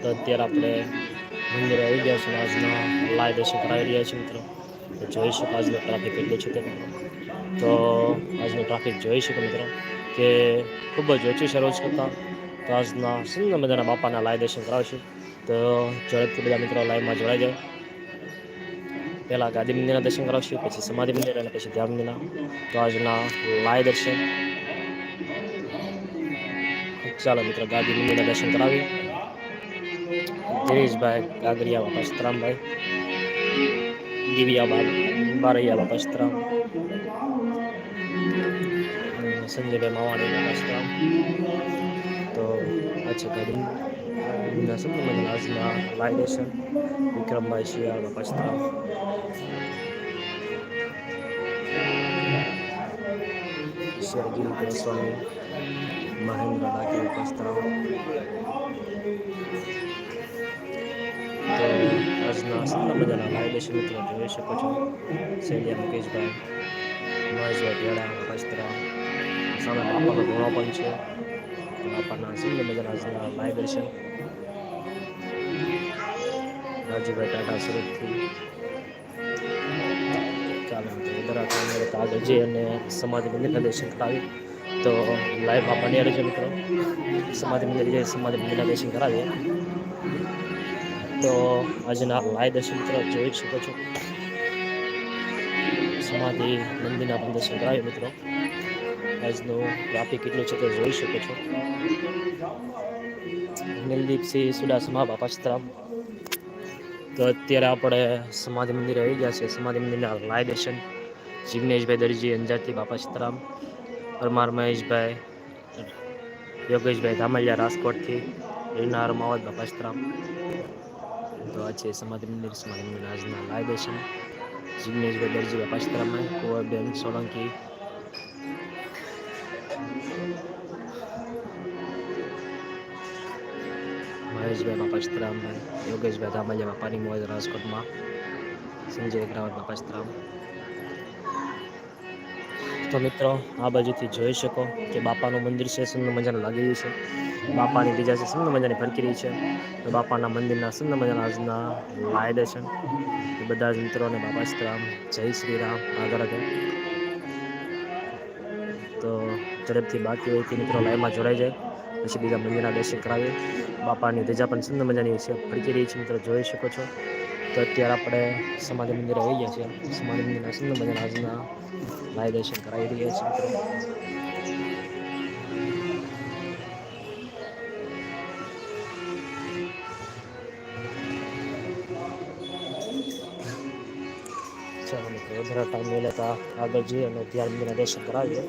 તો અત્યારે આપણે મંદિરે આવી ગયા છીએ આજના લાય દર્શન કરાવી રહ્યા છીએ મિત્રો. તો જોઈ આજનો ટ્રાફિક કેટલો છે તે. તો આજનું ટ્રાફિક જોઈ શકો મિત્રો કે ખૂબ જ ઓછું છે રોજ કરતાં તો આજના સુંદર મજાના બાપાના લાય દર્શન કરાવશું. તો ઝડપથી બધા મિત્રો લાઈવમાં જોડાઈ જાય. પહેલાં ગાદી મંદિરના દર્શન કરાવશું, પછી સમાધિ મંદિર અને પછી ધ્યાન મંદિરના. તો આજના લાય દર્શન. ચાલો મિત્રો ગાદી મંદિરના દર્શન કરાવીએ દિનેશભાઈ ગાગરિયા બાપા સીતરામભાઈ દિવ્યા બાબ બારૈયા બાપા સીતરામ અને સંજયભાઈ માવાણી બાપા સીતરામ તો આ કરી સંબંધ આજના લાય દર્શન વિક્રમભાઈ શિયાળ બાપા સીતરામ શેરગીરી ગોસ્વામી તો આજના સુંદર મજાના લાઈવ મિત્રો જોઈ શકો છો. સેલિયા મુકેશભાઈ, મહેશભાઈ ભેડા ઉપસ્થરા સામે બાપાનો ધોળો પણ છે. તો બાપાના સુંદર મજાના આજના લાઈવ દર્શન ટાટા સુરતથી ચાલો દરા જઈ અને સમાધિ મંદિરના દર્શન કરાવી તો લાઈવમાં બની રહેજો મિત્રો. સમાધિ મંદિર જઈ સમાધિ મંદિરના દર્શન કરાવીએ. તો આજના લાય દર્શન મિત્રો જોઈ શકો છો. સમાધિ મંદિરના પણ દર્શન કરાવીએ મિત્રો. આજનું ટ્રાફિક કેટલું છે તે જોઈ શકો છો. નિલદીપસિંહ સુડાસમા બાપા સીતરામ તો અત્યારે આપણે સમાધિ મંદિરે આવી ગયા છે સમાધિ મંદિરના લાય દર્શન જિગ્નેશભાઈ દરજી અંજારથી બાપા સીતારામ પરમાર મહેશભાઈ, યોગેશભાઈ ધામલિયા રાજકોટથી. રીના રમાવત બાપા સીતારામ તો આ છે સમાધિ મંદિર સમાધિ મંદિર આજના લાઈવ દર્શન. જિગ્નેશભાઈ દરજી બાપા સીતારામ કુંવરબેન સોલંકી. મહેશભાઈ બાપા સીતરામભાઈ યોગેશભાઈ ધામલિયા બાપાની મોજ રાજકોટમાં. સંજય અગ્રાવત બાપા સીતરામ. તો મિત્રો, આ બાજુથી જોઈ શકો કે બાપાનું મંદિર છે, સુંદર મજાનું લાગી રહ્યું છે. બાપાની બીજા છે સુંદર મજાની ફરકી રહી છે, તો બાપાના મંદિરના સુંદર મજાના આજના લાય છે બધા જ મિત્રોને બાપા સીતરામ જય શ્રી રામ. આગળ આગળ. તો ઝડપથી બાકી હોય તે મિત્રો લાઈવમાં જોડાઈ જાય. પછી બીજા મંદિરના દર્શન કરાવીએ. બાપાની ધજા પણ સુંદર મજાની છે, ફરકી રહી છે, મિત્રો જોઈ શકો છો. તો અત્યારે આપણે સમાધિ મંદિરે આવી ગયા છીએ. સમાધિ મંદિરના સુંદર મજાના આજના લાય દર્શન કરાવી રહ્યા છીએ વધારે ટાઈમ લેતા આગળ જઈએ અને ધ્યાન મંદિરના કરાવીએ.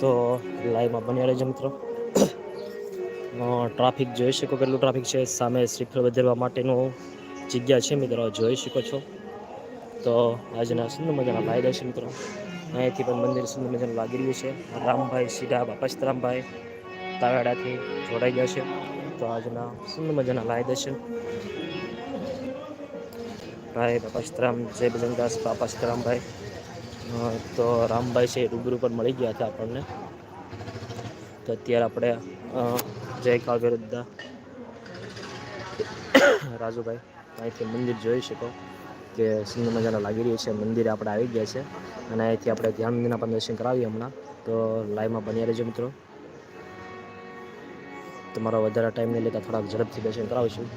તો લાઈવમાં બન્યા રહેજો મિત્રો. ટ્રાફિક જોઈ શકો કેટલું ટ્રાફિક છે. સામે શ્રીફળ વધારવા માટેનું જગ્યા છે મિત્રો. જોઈ શકો છો. તો આજના સુંદર મજાના લાઈ દર્શન મિત્રો. અહીંયાથી પણ મંદિર સુંદર મજાનું લાગી રહ્યું છે. રામભાઈ સીધા બાપા સીતારામભાઈ તાવેડાથી જોડાઈ ગયા છે. તો આજના સુંદર મજાના લાઈ દર્શન ભાઈ બાપા સીતારામ જય બજરંગદાસ બાપા સીતારામભાઈ તો રામભાઈ છે રૂબરૂ પર મળી ગયા હતા આપણને. તો અત્યારે આપણે જય કાળ વિરુદ્ધ રાજુભાઈ, અહીંથી મંદિર જોઈ શકો કે સુંદર મજાના લાગી રહ્યું છે. મંદિરે આપણે આવી ગયા છે અને અહીંથી આપણે ધ્યાન મંદિરના પણ દર્શન કરાવીએ હમણાં. તો લાઈવમાં બન્યા રહેજો મિત્રો. તમારો વધારે ટાઈમ નહીં લેતા થોડાક ઝડપથી દર્શન કરાવીશું.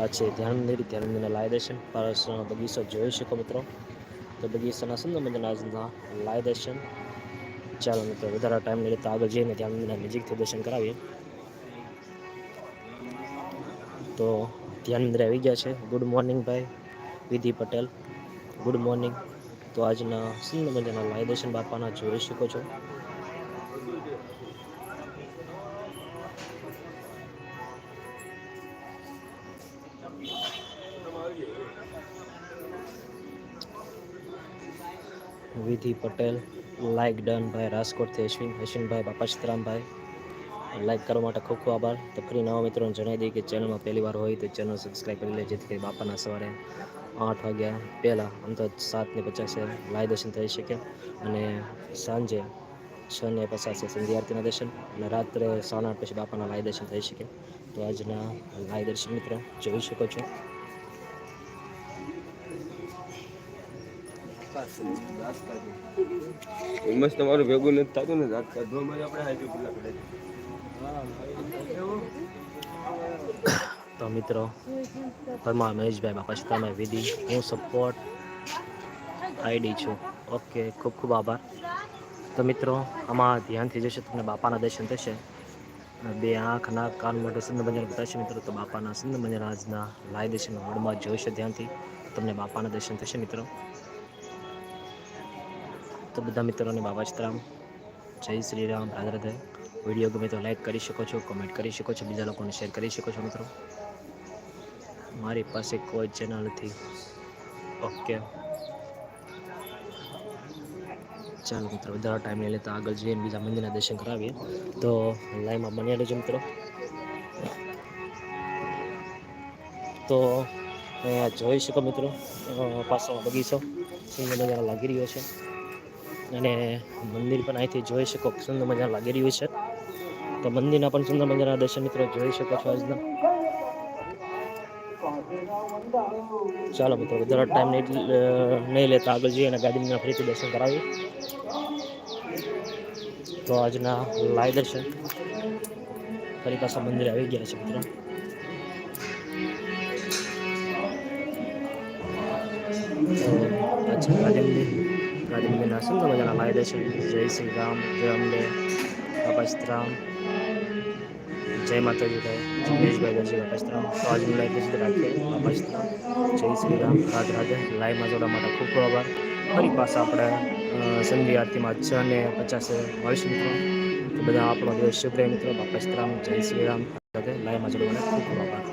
આ છે ધ્યાન મંદિર. ધ્યાન મંદિરના લાય દર્શન. પારસનો બગીચો જોઈ શકો મિત્રો. તો બગીચાના સુંદર મજાના લાય દર્શન. ચાલો મિત્રો, વધારે ટાઈમ નહીં લેતા આગળ જઈને ધ્યાન મંદિરના નજીકથી દર્શન કરાવીએ. તો ધ્યાન મંદિર આવી ગયા છે. ગુડ મોર્નિંગ ભાઈ. વિધિ પટેલ. ગુડ મોર્નિંગ તો આજના સુંદર મજાના લાય દર્શન બાપાના જોઈ શકો છો. વિધિ પટેલ લાઈક ડન ભાઈ, રાજકોટથી અશ્વિન, અશ્વિનભાઈ, બાપા સીતરામભાઈ. લાઈક કરવા માટે ખૂબ ખૂબ આભાર. તો ફરી નવા મિત્રોને જણાવી દઈએ કે ચેનલમાં પહેલી વાર હોય તો ચેનલ સબસ્ક્રાઈબ કરી લે જેથી કરી બાપાના સવારે આઠ વાગ્યા પહેલાં, આમ તો સાતને પચાસે લાય દર્શન થઈ શકે. અને સાંજે છ ને પચાસે સંધ્યા આરતીના દર્શન અને રાત્રે સાડા આઠ પછી બાપાના લાય દર્શન થઈ શકે. તો આજના લાય દર્શન મિત્રો જોઈ શકો છો. મસ્ત તમારું ભેગું નથી થતું ને રાત કાઢવા માટે આપણે હાજર પેલા પડે તો મિત્રો પરમાર મહેશભાઈ બાપા તમે વિધિ, હું સપોર્ટ આઈડી છું. ઓકે ખૂબ ખૂબ આભાર. તો મિત્રો, આમાં ધ્યાનથી જશે, તમને બાપાના દર્શન થશે. બે આંખ નાક કાન માટે સુંદર મજાના બતાવશે મિત્રો, તો બાપાના સુંદર મજાના આજના લાય દર્શન વડમાં જોઈશે ધ્યાનથી. તમને બાપાના દર્શન થશે મિત્રો. તો બધા મિત્રોને બાબા જય શ્રી રામ, રાધે રાધે. વીડિયો ગમે તો લાઈક કરી શકો છો કમેન્ટ કરી શકો છો, બીજા લોકોને શેર કરી શકો છો મિત્રો. મારી પાસે કોઈ ચેનલ નથી. ઓકે ચાલો મિત્રો, વધારે ટાઈમ નહીં લેતા આગળ જઈને બીજા મંદિરના દર્શન કરાવીએ. તો લાઈવમાં બન્યા રહેજો મિત્રો. તો અહીંયા જોઈ શકો મિત્રો પાછળનો બગીચો. સુંદર મજાનો લાગી રહ્યો છે. અને મંદિર પણ અહીંથી જોઈ શકો, સુંદર મજાનું લાગી રહ્યું છે. તો મંદિરના પણ સુંદર મજાના દર્શન મિત્રો જોઈ શકો છો આજના. ચાલો મિત્રો, વધારે ટાઈમ નહીં નહીં લેતા આગળ જઈએ અને ગાડીના ફરીથી દર્શન કરાવીએ. તો આજના લાઈવ દર્શન. ફરી પાછા મંદિરે આવી ગયા છે મિત્રો. ગાંધી મંદિરના સુંદર મજાના લાઈવ દર્શન. જય શ્રી રામ, જય અંબે. બાપા સીતારામ જય માતાજી ભાઈ જિગ્નેશભાઈ દરજી બાપા સીતારામ તો આજનું લાઈવ દર્શન રાખીએ. બાપા સીતારામ જય શ્રી રામ રાધે રાધે લાઈવમાં જોડવા માટે ખૂબ ખૂબ આભાર. ફરી પાછા આપણે સંધિ આરતીમાં છ ને પચાસે મળીશું મિત્રો. તો બધા આપણો દિવસ શુભ રહે મિત્રો. બાપા સીતારામ જય શ્રી રામ રાધે લાઈવમાં જોડવા માટે ખૂબ ખૂબ આભાર.